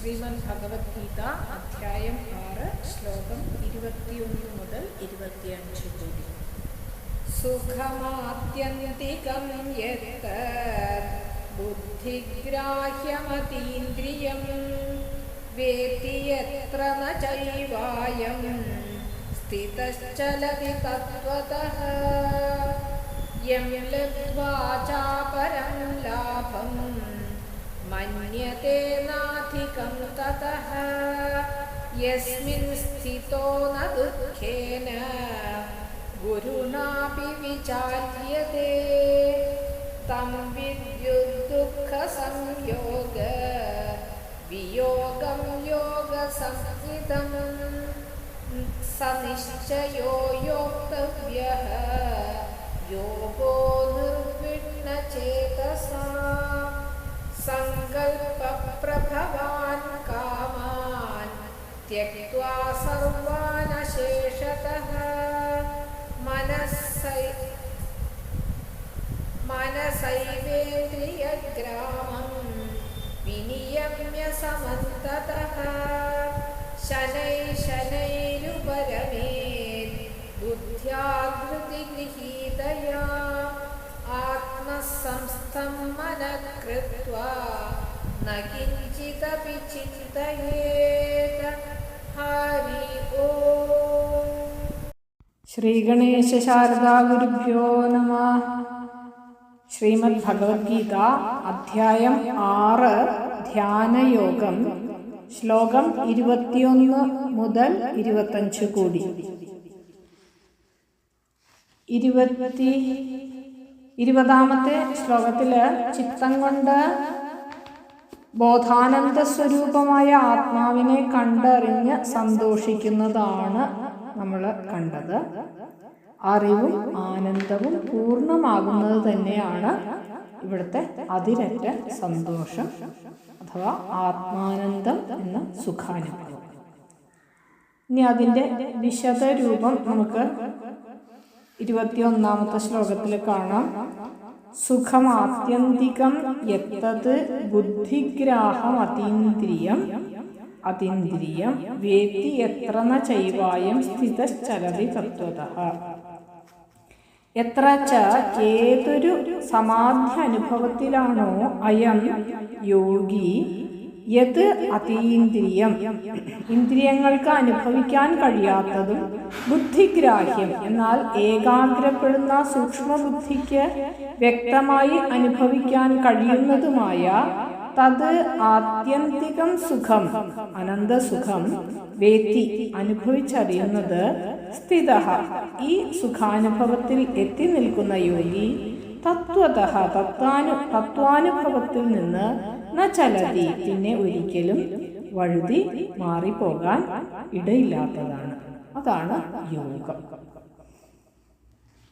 ശ്രീമദ് ഭഗവത്ഗീത അധ്യായം ആറ് ശ്ലോകം ഇരുപത്തിയൊന്ന് മുതൽ ഇരുപത്തിയഞ്ച് കൂടി സുഖമാത്യന്തികം യത് ബുദ്ധിഗ്രാഹ്യമതീന്ദ്രിയം വേത്തി എത്ര ന ചൈവായം സ്ഥിതശ്ചലതി തത്വതഃ. യം ലബ്ധ്വാ ലാഭം मन्यते नाधिकं ततः यस्मिन् स्थितो न दुःखेन गुरुणापि विचार्यते तं विद्युद्दुःखसंयोग वियोगं योगसंस्थितं स निश्चयो योक्तव्यः। योगो दुर्विण्णचेतसा त्यक्त्वा सर्वानशेषतः मनसै मनसैवेन्द्रियग्रामं विनियम्य समन्ततः। शनै शनैरुपरमेत् बुद्ध्या धृतिगृहीतया आत्मसंस्थं मनः कृत्वा न किञ्चिदपि चिन्तयेत् ശ്രീഗണേശ ശാരദാ ഗുരുഭ്യോ നമ. ശ്രീമദ് ഭഗവത്ഗീത അധ്യായം ആറ് ധ്യാനയോഗം ശ്ലോകം ഇരുപത്തിയൊന്ന് മുതൽ ഇരുപത്തഞ്ച് കൂടി. ഇരുപത്തി ഇരുപതാമത്തെ ശ്ലോകത്തിൽ ചിത്തം കൊണ്ട് ബോധാനന്ദ സ്വരൂപമായ ആത്മാവിനെ കണ്ടറിഞ്ഞ് സന്തോഷിക്കുന്നതാണ് നമ്മൾ കണ്ടത്. അറിവും ആനന്ദവും പൂർണമാകുന്നത് തന്നെയാണ് ഇവിടുത്തെ അതിരറ്റ സന്തോഷം അഥവാ ആത്മാനന്ദം എന്ന സുഖാനുഭവം. ഇനി അതിന്റെ വിശദരൂപം നമുക്ക് ഇരുപത്തിയൊന്നാമത്തെ ശ്ലോകത്തിൽ കാണാം. സുഖമാത്യന്തികം എത്തത് ബുദ്ധിഗ്രാഹം അതീന്ദ്രിയം വേത്തി എത്ര ന ചൈവായം സ്ഥിതശ്ചലതി തത്വത. എത്ര ച ഏതൊരു സമാധി അനുഭവത്തിലാണോ അയം യോഗി യത് അതീന്ദ്രിയം. ഇന്ദ്രിയങ്ങൾക്ക് അനുഭവിക്കാൻ കഴിയാത്തതും ബുദ്ധിഗ്രാഹ്യം. എന്നാൽ ഏകാഗ്രപ്പെടുന്ന സൂക്ഷ്മബുദ്ധിക്ക് വ്യക്തമായി അനുഭവിക്കാൻ കഴിയുന്നതുമായ തത് ആത്യന്തികം സുഖം അനന്തസുഖം വേത്തി അനുഭവിച്ചറിയുന്നത് സ്ഥിത. ഈ സുഖാനുഭവത്തിൽ എത്തി നിൽക്കുന്ന യോഗി തത്വത തത്വാനു തത്വാനുഭവത്തിൽ നിന്ന് ന ചലതി പിന്നെ ഒരിക്കലും വഴുതി മാറിപ്പോകാൻ ഇടയില്ലാത്തതാണ്. അതാണ് യോഗം.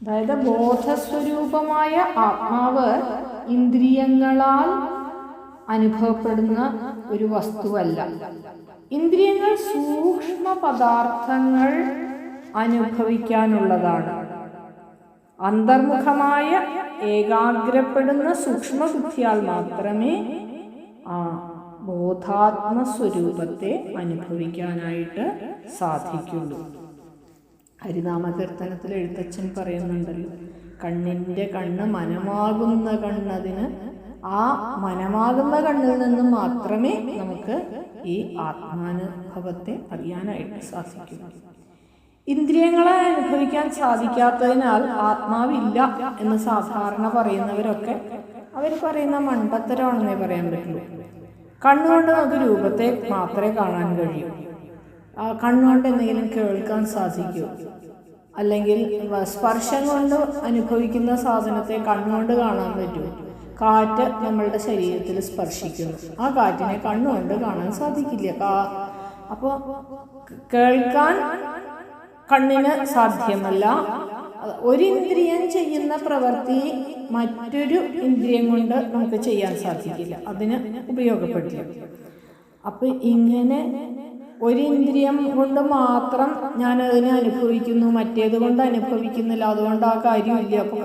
അതായത് ബോധസ്വരൂപമായ ആത്മാവ് ഇന്ദ്രിയങ്ങളാൽ അനുഭവപ്പെടുന്ന ഒരു വസ്തുവല്ല. ഇന്ദ്രിയങ്ങൾ സൂക്ഷ്മ പദാർത്ഥങ്ങൾ അനുഭവിക്കാനുള്ളതാണ്. അന്തർമുഖമായ ഏകാഗ്രപ്പെടുന്ന സൂക്ഷ്മബുദ്ധിയാൽ മാത്രമേ ആ ബോധാത്മ സ്വരൂപത്തെ അനുഭവിക്കാനായിട്ട് സാധിക്കുള്ളൂ. ഹരിനാമകീർത്തനത്തിൽ എഴുത്തച്ഛൻ പറയുന്നുണ്ടല്ലോ കണ്ണിന്റെ കണ്ണ് മനമാകുന്ന കണ്ണതിന് ആ മനമാകുന്ന കണ്ണിൽ നിന്ന് മാത്രമേ നമുക്ക് ഈ ആത്മാനുഭവത്തെ അറിയാനായിട്ട് സാധിക്കൂ. ഇന്ദ്രിയങ്ങളെ അനുഭവിക്കാൻ സാധിക്കാത്തതിനാൽ ആത്മാവില്ല എന്ന് സാധാരണ പറയുന്നവരൊക്കെ അവർ പറയുന്ന മണ്ടത്തരമാണെന്നേ പറയാൻ പറ്റുള്ളൂ. കണ്ണുകൊണ്ട് നമുക്ക് രൂപത്തെ മാത്രമേ കാണാൻ കഴിയൂ. ആ കണ്ണുകൊണ്ട് എന്തെങ്കിലും കേൾക്കാൻ സാധിക്കൂ. അല്ലെങ്കിൽ സ്പർശം കൊണ്ട് അനുഭവിക്കുന്ന സാധനത്തെ കണ്ണുകൊണ്ട് കാണാൻ പറ്റുമോ കാറ്റ് നമ്മളുടെ ശരീരത്തിൽ സ്പർശിക്കുന്നു. ആ കാറ്റിനെ കണ്ണുകൊണ്ട് കാണാൻ സാധിക്കില്ല. കാ അപ്പോൾ കേൾക്കാൻ കണ്ണിന് സാധ്യമല്ല. ഒരു ഇന്ദ്രിയം ചെയ്യുന്ന പ്രവൃത്തി മറ്റൊരു ഇന്ദ്രിയം കൊണ്ട് നമുക്ക് ചെയ്യാൻ സാധിക്കില്ല. അതിന് ഉപയോഗപ്പെടില്ല. അപ്പൊ ഇങ്ങനെ ഒരു ഇന്ദ്രിയം കൊണ്ട് മാത്രം ഞാൻ അതിനെ അനുഭവിക്കുന്നു മറ്റേത് കൊണ്ട് അനുഭവിക്കുന്നില്ല. അതുകൊണ്ട് ആ കാര്യമില്ല. അപ്പൊ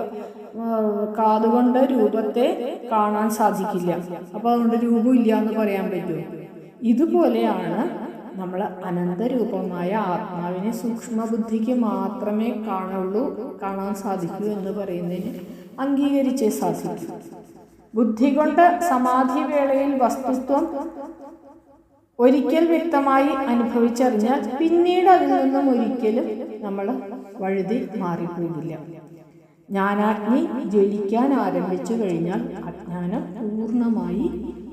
കാതുകൊണ്ട് രൂപത്തെ കാണാൻ സാധിക്കില്ല. അപ്പൊ അതുകൊണ്ട് രൂപമില്ല എന്ന് പറയാൻ പറ്റുമോ? ഇതുപോലെയാണ് നമ്മൾ അനന്തരൂപമായ ആത്മാവിനെ സൂക്ഷ്മബുദ്ധിക്ക് മാത്രമേ കാണുള്ളൂ കാണാൻ സാധിക്കൂ എന്ന് പറയുന്നതിന് അംഗീകരിച്ചേ സാധിക്കൂ. ബുദ്ധി കൊണ്ട് സമാധി വേളയിൽ വസ്തുത്വം ഒരിക്കൽ വ്യക്തമായി അനുഭവിച്ചറിഞ്ഞാൽ പിന്നീട് അതിൽ നിന്നും ഒരിക്കലും നമ്മൾ വഴുതി മാറിപ്പോകില്ല. ജ്ഞാനാഗ്നി ജ്വലിക്കാൻ ആരംഭിച്ചു കഴിഞ്ഞാൽ അജ്ഞാനം പൂർണമായി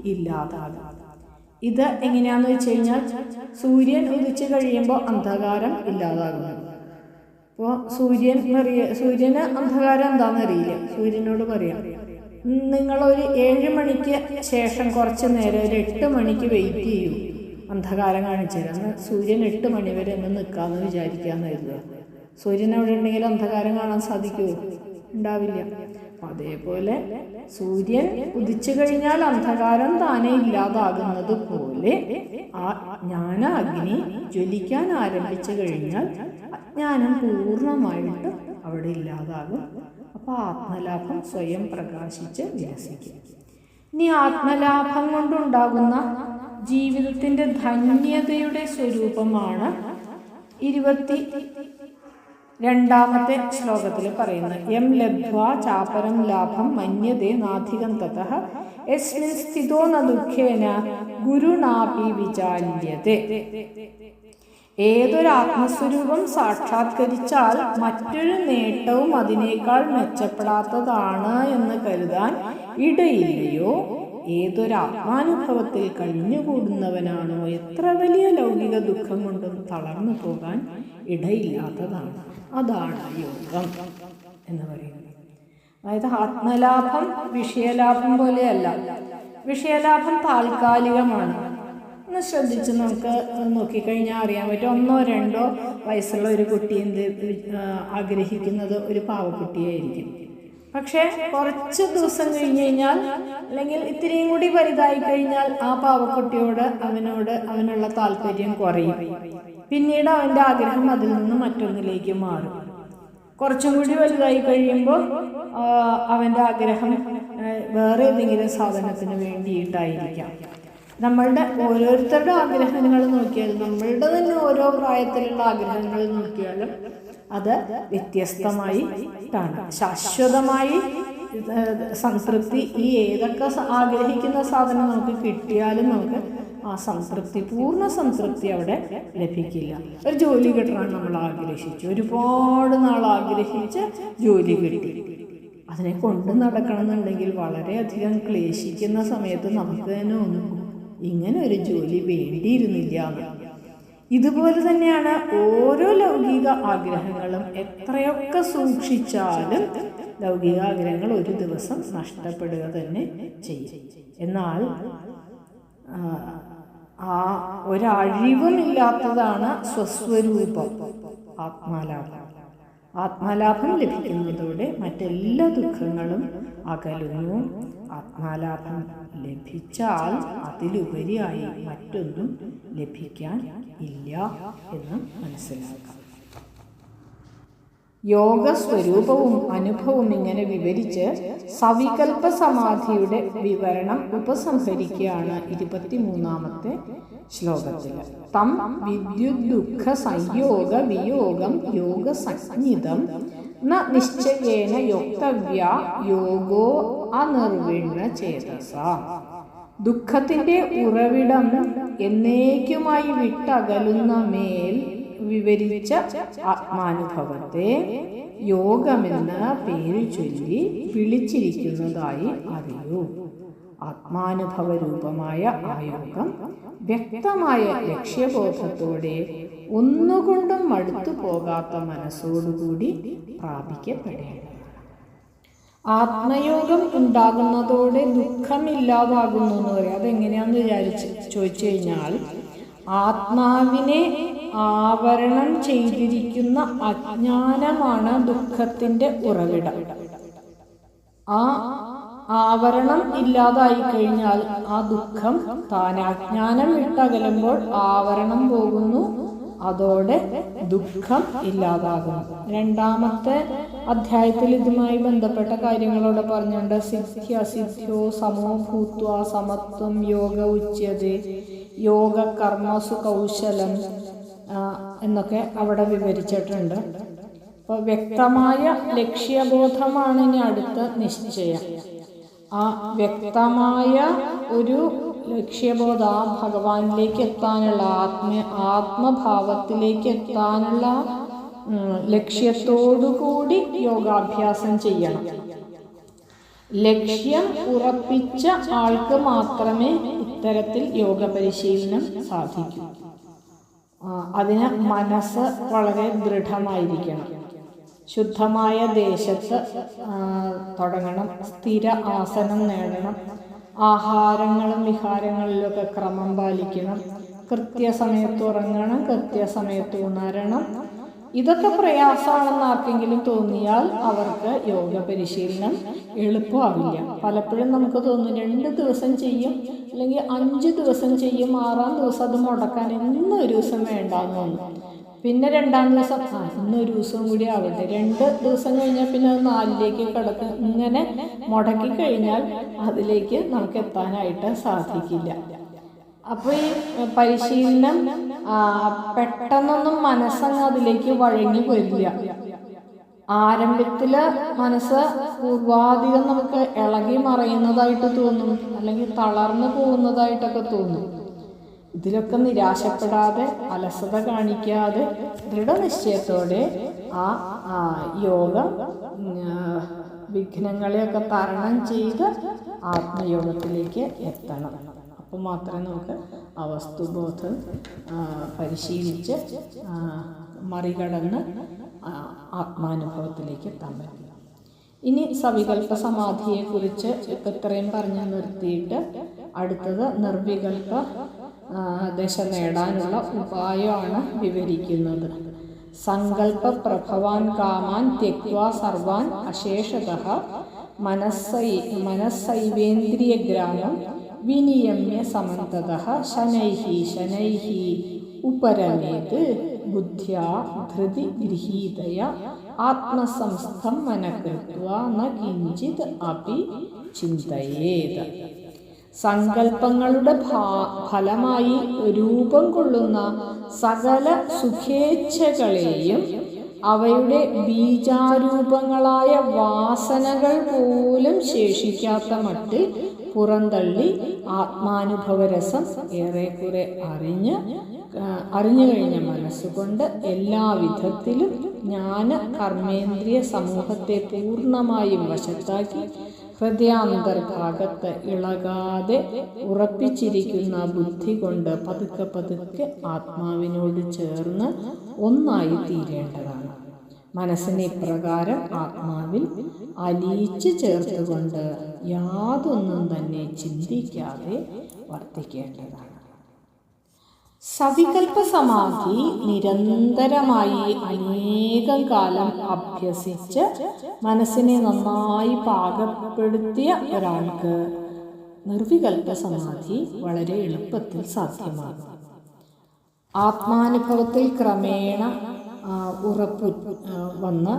ഇല്ലാതാകും. ഇത് എങ്ങനെയാന്ന് വെച്ച് കഴിഞ്ഞാൽ സൂര്യൻ ഉദിച്ചു കഴിയുമ്പോൾ അന്ധകാരം ഇല്ലാതാകുന്നു. അപ്പോൾ സൂര്യൻ അറിയ സൂര്യന് അന്ധകാരം എന്താണെന്ന് അറിയില്ല. സൂര്യനോട് പറയാം നിങ്ങളൊരു ഏഴ് മണിക്ക് ശേഷം കുറച്ച് നേരം ഒരു എട്ട് മണിക്ക് വെയിറ്റ് ചെയ്യൂ. അന്ധകാരം കാണിച്ചു തരാം. സൂര്യൻ എട്ട് മണി വരെ ഒന്ന് നിൽക്കാമെന്ന് വിചാരിക്കാമെന്ന് കരുതുക. സൂര്യൻ അവിടെ ഉണ്ടെങ്കിൽ അന്ധകാരം കാണാൻ സാധിക്കുമോ ഉണ്ടാവില്ല. അതേപോലെ സൂര്യൻ ഉദിച്ചു കഴിഞ്ഞാൽ അന്ധകാരം താനെ ഇല്ലാതാകുന്നത് പോലെ ആ ജ്ഞാനാഗ്നി ജ്വലിക്കാൻ ആരംഭിച്ചു കഴിഞ്ഞാൽ അജ്ഞാനം പൂർണമായിട്ട് അവിടെ ഇല്ലാതാകും. അപ്പോൾ ആത്മലാഭം സ്വയം പ്രകാശിച്ച് വികസിക്കും. ഇനി ആത്മലാഭം കൊണ്ടുണ്ടാകുന്ന ജീവിതത്തിന്റെ ധന്യതയുടെ സ്വരൂപമാണ് ഇരുപത്തി രണ്ടാമത്തെ ശ്ലോകത്തിൽ പറയുന്നത് എം ലബ്ധ്വാ ചാപരം ലാഭം മന്യതേ നാധികം തതഃ യസ്മിൻ സ്ഥിതോ ന ദുഃഖേന ഗുരുണാപി വിചാല്യത്തെ ഏതൊരു ആത്മസ്വരൂപം സാക്ഷാത്കരിച്ചാൽ മറ്റൊരു നേട്ടവും അതിനേക്കാൾ മെച്ചപ്പെടാത്തതാണ് എന്ന് കരുതാൻ ഇടയില്ലയോ? ഏതൊരു ആത്മാനുഭവത്തിൽ കഴിഞ്ഞുകൂടുന്നവനാണോ എത്ര വലിയ ലൗകിക ദുഃഖം കൊണ്ടും തളർന്നു പോകാൻ ഇടയില്ലാത്തതാണ്. അതാണ് യോഗം എന്ന് പറയുന്നത്. അതായത് ആത്മലാഭം വിഷയലാഭം പോലെയല്ല. വിഷയലാഭം താൽക്കാലികമാണ്. ഒന്ന് ശ്രദ്ധിച്ച് നമുക്ക് നോക്കിക്കഴിഞ്ഞാൽ അറിയാൻ പറ്റും. ഒന്നോ രണ്ടോ വയസ്സുള്ള ഒരു കുട്ടി എന്ത് ആഗ്രഹിക്കുന്നത് ഒരു പാവക്കുട്ടിയായിരിക്കും. പക്ഷേ കുറച്ച് ദിവസം കഴിഞ്ഞ് കഴിഞ്ഞാൽ അല്ലെങ്കിൽ ഇത്തിരിയും കൂടി വലുതായി കഴിഞ്ഞാൽ ആ പാവക്കുട്ടിയോട് അവനോട് അവനുള്ള താല്പര്യം കുറയും. പിന്നീട് അവന്റെ ആഗ്രഹം അതിൽ നിന്ന് മറ്റൊന്നിലേക്ക് മാറും. കുറച്ചും കൂടി വലുതായി കഴിയുമ്പോൾ അവന്റെ ആഗ്രഹം വേറെ ഏതെങ്കിലും സാധനത്തിന് വേണ്ടിയിട്ടായിരിക്കാം നമ്മളുടെ ഓരോരുത്തരുടെ ആഗ്രഹങ്ങൾ നോക്കിയാലും നമ്മളുടെ തന്നെ ഓരോ പ്രായത്തിലുള്ള ആഗ്രഹങ്ങൾ നോക്കിയാലും അത് വ്യത്യസ്തമായി ാണ് ശാശ്വതമായി സംതൃപ്തി ഈ ഏതൊക്കെ ആഗ്രഹിക്കുന്ന സാധനം നമുക്ക് കിട്ടിയാലും നമുക്ക് ആ സംതൃപ്തി പൂർണ സംതൃപ്തി അവിടെ ലഭിക്കില്ല. ഒരു ജോലി കിട്ടണം നമ്മൾ ആഗ്രഹിച്ചു. ഒരുപാട് നാൾ ആഗ്രഹിച്ച് ജോലി കിട്ടി. അതിനെ കൊണ്ട് നടക്കണമെന്നുണ്ടെങ്കിൽ വളരെയധികം ക്ലേശിക്കുന്ന സമയത്ത് നമുക്ക് തന്നെ ഒന്നും ഇങ്ങനെ ഒരു ജോലി വേണ്ടിയിരുന്നില്ല. ഇതുപോലെ തന്നെയാണ് ഓരോ ലൗകിക ആഗ്രഹങ്ങളും എത്രയൊക്കെ സൂക്ഷിച്ചാലും ലൗകിക ആഗ്രഹങ്ങൾ ഒരു ദിവസം നഷ്ടപ്പെടുക തന്നെ ചെയ്യും. എന്നാൽ ആ ഒരഴിവുമില്ലാത്തതാണ് സ്വസ്വരൂപം ആത്മാലാഭം ആത്മാലാഭം ലഭിക്കുന്നതോടെ മറ്റെല്ലാ ദുഃഖങ്ങളും അകലുന്നു. ആത്മാലാഭം ലഭിച്ചാൽ അതിലുപരിയായി മറ്റൊന്നും ലഭിക്കാൻ ഇല്ല എന്ന് മനസ്സിലാക്കാം. യോഗ സ്വരൂപവും അനുഭവവും ഇങ്ങനെ വിവരിച്ച് സവികൽപ്പ സമാധിയുടെ വിവരണം ഉപസംഹരിക്കുകയാണ് ഇരുപത്തിമൂന്നാമത്തെ ശ്ലോകത്തിൽ. തം വിദ്യുത് ദുഃഖ സംയോഗ വിയോഗം യോഗ സംജ്ഞിതം ന നിശ്ചയേന യോക്തവ്യ യോഗോ അനിർവിണ്ണ ചേതസ. ദുഃഖത്തിന്റെ ഉറവിടം എന്നേക്കുമായി വിട്ടകലുന്ന മേൽ വിവരിച്ച ആത്മാനുഭവത്തെ യോഗമെന്ന പേര് ചൊല്ലി വിളിച്ചിരിക്കുന്നതായി അറിയൂ. ആത്മാനുഭവ രൂപമായ ആ യോഗം വ്യക്തമായ ലക്ഷ്യബോധത്തോടെ ഒന്നുകൊണ്ടും മടുത്തു പോകാത്ത മനസ്സോടുകൂടി പ്രാപിക്കപ്പെടേണ്ടതാണ്. ആത്മയോഗം ഉണ്ടാകുന്നതോടെ ദുഃഖമില്ലാതാകുന്നു എന്ന് പറയാം. അതെങ്ങനെയാന്ന് വിചാരിച്ച് ചോദിച്ചു കഴിഞ്ഞാൽ ആത്മാവിനെ ആവരണം ചെയ്തിരിക്കുന്ന അജ്ഞാനമാണ് ദുഃഖത്തിന്റെ ഉറവിടം. ആ ആവരണം ഇല്ലാതായി കഴിഞ്ഞാൽ ആ ദുഃഖം താൻ അജ്ഞാനം വിട്ടകലുമ്പോൾ ആവരണം പോകുന്നു. അതോടെ ദുഃഖം ഇല്ലാതാകുന്നു. രണ്ടാമത്തെ അധ്യായത്തിൽ ഇതുമായി ബന്ധപ്പെട്ട കാര്യങ്ങളോടെ പറഞ്ഞുകൊണ്ട് സിദ്ധ്യ അസിദ്ധ്യോ സമോ ഭൂത്വ സമത്വം യോഗ ഉച്ചത് യോഗ കർമ്മസു കൗശലം എന്നൊക്കെ അവിടെ വിവരിച്ചിട്ടുണ്ട്. അപ്പോൾ വ്യക്തമായ ലക്ഷ്യബോധമാണ് ഇനി അടുത്ത നിശ്ചയം. ആ വ്യക്തമായ ഒരു ലക്ഷ്യബോധ ആ ഭഗവാനിലേക്ക് എത്താനുള്ള ആത്മ ആത്മഭാവത്തിലേക്ക് എത്താനുള്ള ലക്ഷ്യത്തോടുകൂടി യോഗാഭ്യാസം ചെയ്യണം. ലക്ഷ്യം ഉറപ്പിച്ച ആൾക്ക് മാത്രമേ ഇത്തരത്തിൽ യോഗ പരിശീലനം സാധിക്കൂ. അതിന് മനസ്സ് വളരെ ദൃഢമായിരിക്കണം. ശുദ്ധമായ ദേശത്ത് തുടങ്ങണം. സ്ഥിര ആസനം നേടണം. ആഹാരങ്ങളും വിഹാരങ്ങളിലൊക്കെ ക്രമം പാലിക്കണം. കൃത്യസമയത്ത് ഉറങ്ങണം കൃത്യസമയത്ത് ഉണരണം. ഇതൊക്കെ പ്രയാസമാണെന്ന് ആർക്കെങ്കിലും തോന്നിയാൽ അവർക്ക് യോഗ പരിശീലനം എളുപ്പമാവില്ല. പലപ്പോഴും നമുക്ക് തോന്നും രണ്ട് ദിവസം ചെയ്യും അല്ലെങ്കിൽ അഞ്ച് ദിവസം ചെയ്യും ആറാം ദിവസം അത് മുടക്കാൻ ഇന്ന് ഒരു ദിവസം വേണ്ടാന്ന് പിന്നെ രണ്ടാം ദിവസം ഇന്നൊരു ദിവസം കൂടി ആവട്ടെ. രണ്ട് ദിവസം കഴിഞ്ഞാൽ പിന്നെ അത് നാലിലേക്ക് കിടക്കും. ഇങ്ങനെ മുടക്കി കഴിഞ്ഞാൽ അതിലേക്ക് നമുക്ക് എത്താനായിട്ട് സാധിക്കില്ല. അപ്പോൾ ഈ പരിശീലനം പെട്ടെന്നൊന്നും മനസ്സങ്ങ് അതിലേക്ക് വഴങ്ങി വരില്ല. ആരംഭത്തിൽ മനസ്സ് പൂർവാധികം നമുക്ക് ഇളകി മറയുന്നതായിട്ട് തോന്നും അല്ലെങ്കിൽ തളർന്നു പോകുന്നതായിട്ടൊക്കെ തോന്നും. ഇതിലൊക്കെ നിരാശപ്പെടാതെ അലസത കാണിക്കാതെ ദൃഢനിശ്ചയത്തോടെ ആ യോഗ വിഘ്നങ്ങളെയൊക്കെ തരണം ചെയ്ത് ആത്മയോഗത്തിലേക്ക് എത്തണം. അപ്പോൾ മാത്രമേ നമുക്ക് ആ വസ്തുബോധം പരിശീലിച്ച് മറികടന്ന് ആത്മാനുഭവത്തിലേക്ക് എത്താൻ പറ്റും. ഇനി സവികൽപ്പ സമാധിയെക്കുറിച്ച് ഇപ്പം ഇത്രയും പറഞ്ഞ് നിർത്തിയിട്ട് അടുത്തത് നിർവികൽപ്പ ദശ നേടാനുള്ള ഉപായമാണ് വിവരിക്കുന്നത്. സങ്കല്പ പ്രഭവാൻ കാമാൻ തെക്വാ സർവാൻ അശേഷത മനസ്സൈ മനസ്സൈവേന്ദ്രിയഗ്രാമം വിനിയമ്യ സമന്തത ശനൈഃ ശനൈഃ ഉപരമേത് ബുദ്ധ്യാ ധൃതി ഗൃഹീതയ ആത്മസംസ്ഥം മനകൃത്വ ന കിഞ്ചിത് അപി ചിന്തയേത് സങ്കല്പങ്ങളുടെ ഫലമായി രൂപം കൊള്ളുന്ന സകല സുഖേച്ഛകളെയും അവയുടെ ബീജാരൂപങ്ങളായ വാസനകൾ പോലും ശേഷിക്കാത്ത മട്ടിൽ പുറന്തള്ളി ആത്മാനുഭവരസം ഏറെക്കുറെ അറിഞ്ഞ് അറിഞ്ഞു കഴിഞ്ഞ മനസ്സുകൊണ്ട് എല്ലാ വിധത്തിലും ജ്ഞാന കർമ്മേന്ദ്രിയ സമൂഹത്തെ പൂർണമായും വശത്താക്കി ഹൃദയാന്തർഭാഗത്ത് ഇളകാതെ ഉറപ്പിച്ചിരിക്കുന്ന ബുദ്ധി കൊണ്ട് പതുക്കെ പതുക്കെ ആത്മാവിനോട് ചേർന്ന് ഒന്നായി തീരേണ്ടതാണ്. മനസ്സിനെ ഇപ്രകാരം ആത്മാവിൽ അലിയിച്ച് ചേർത്തുകൊണ്ട് യാതൊന്നും തന്നെ ചിന്തിക്കാതെ വർദ്ധിക്കേണ്ടതാണ് സവികൽപ്പ സമാധി നിരന്തരമായി അനേകം കാലം അഭ്യസിച്ച് മനസ്സിനെ നന്നായി പാകപ്പെടുത്തിയ ഒരാൾക്ക് നിർവികൽപ്പ സമാധി വളരെ എളുപ്പത്തിൽ സാധ്യമാകും. ആത്മാനുഭവത്തിൽ ക്രമേണ ഉറപ്പ് വന്ന്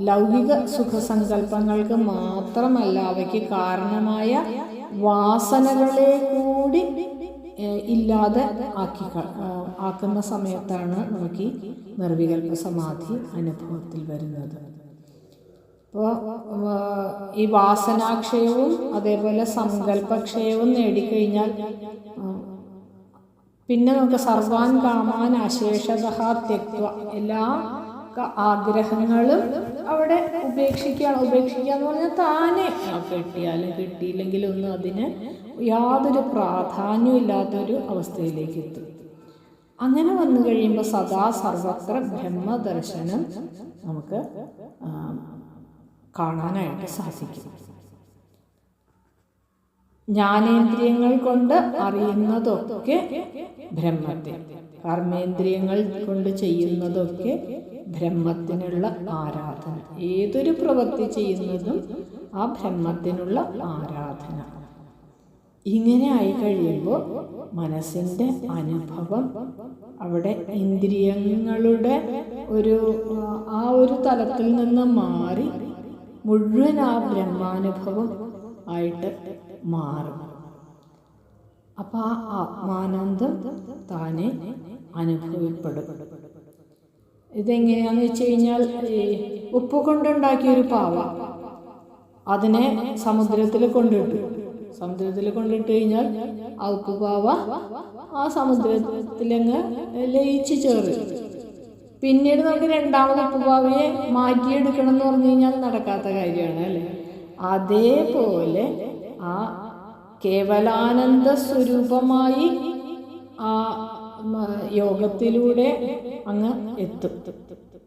ലൗകിക സുഖസങ്കല്പങ്ങൾക്ക് മാത്രമല്ല അവയ്ക്ക് കാരണമായ വാസനകളെ കൂടി ഇല്ലാതെ ആക്കി ആക്കുന്ന സമയത്താണ് നമുക്ക് ഈ നിർവികൽപ്പ സമാധി അനുഭവത്തിൽ വരുന്നത്. അപ്പോൾ ഈ വാസനാക്ഷയവും അതേപോലെ സങ്കല്പക്ഷയവും നേടിക്കഴിഞ്ഞാൽ പിന്നെ നമുക്ക് സർവാൻ കാമാൻ അശേഷത തെക്വ എല്ലാ ആഗ്രഹങ്ങളും അവിടെ ഉപേക്ഷിക്കുകയാണ് ഉപേക്ഷിക്കുക എന്ന് പറഞ്ഞാൽ താനെ കിട്ടിയാലും കിട്ടിയില്ലെങ്കിലും ഒന്നും അതിന് യാതൊരു പ്രാധാന്യവും ഇല്ലാത്തൊരു അവസ്ഥയിലേക്ക് എത്തും. അങ്ങനെ വന്നു കഴിയുമ്പോൾ സദാ സർവത്ര ബ്രഹ്മദർശനം നമുക്ക് കാണാനായിട്ട് സാധിക്കും. ജ്ഞാനേന്ദ്രിയങ്ങൾ കൊണ്ട് അറിയുന്നതൊക്കെ ബ്രഹ്മത്തെ കർമ്മേന്ദ്രിയങ്ങൾ കൊണ്ട് ചെയ്യുന്നതൊക്കെ ബ്രഹ്മത്തിനുള്ള ആരാധന. ഏതൊരു പ്രവൃത്തി ചെയ്യുന്നതും ആ ബ്രഹ്മത്തിനുള്ള ആരാധന. ഇങ്ങനെ ആയി കഴിയുമ്പോൾ മനസ്സിന്റെ അനുഭവം അവിടെ ഇന്ദ്രിയങ്ങളുടെ ഒരു ആ, ഒരു തലത്തിൽ നിന്ന് മാറി മുഴുവൻ ആ ബ്രഹ്മാനുഭവം ആയിട്ട് മാറും. അപ്പം ആ ആത്മാനന്ദം താനെ അനുഭവപ്പെടും. ഇതെങ്ങനെയാന്ന് വെച്ച് കഴിഞ്ഞാൽ ഈ ഉപ്പ് കൊണ്ടുണ്ടാക്കിയൊരു പാവ അതിനെ സമുദ്രത്തിൽ കൊണ്ടിട്ടു. സമുദ്രത്തിൽ കൊണ്ടിട്ട് കഴിഞ്ഞാൽ ആ ഉപ്പ് പാവ ആ സമുദ്രത്തിലങ്ങ് ലയിച്ച് ചേർന്നു പിന്നീട് നമുക്ക് രണ്ടാമത് ഉപ്പുപാവയെ മാറ്റിയെടുക്കണം എന്ന് പറഞ്ഞു കഴിഞ്ഞാൽ നടക്കാത്ത കാര്യമാണ് അല്ലേ? അതേപോലെ ആ കേവലാനന്ദ സ്വരൂപമായി ആ യോഗത്തിലൂടെ അങ്ങ് എത്തും.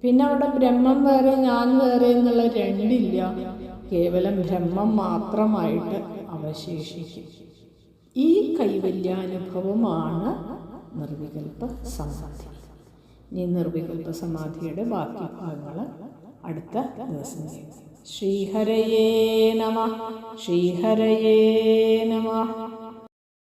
പിന്നെ അവിടെ ബ്രഹ്മം വേറെ ഞാൻ വേറെ എന്നുള്ള രണ്ടില്ല. കേവലം ബ്രഹ്മം മാത്രമായിട്ട് അവശേഷിക്കും. ഈ കൈവല്യാനുഭവമാണ് നിർവികൽപ്പ സമാധി ഇനി നിർവികൽപ്പ സമാധിയുടെ ബാക്കി ഭാഗങ്ങൾ അടുത്ത ദിവസം श्रीहरये नमः श्रीहरये नमः।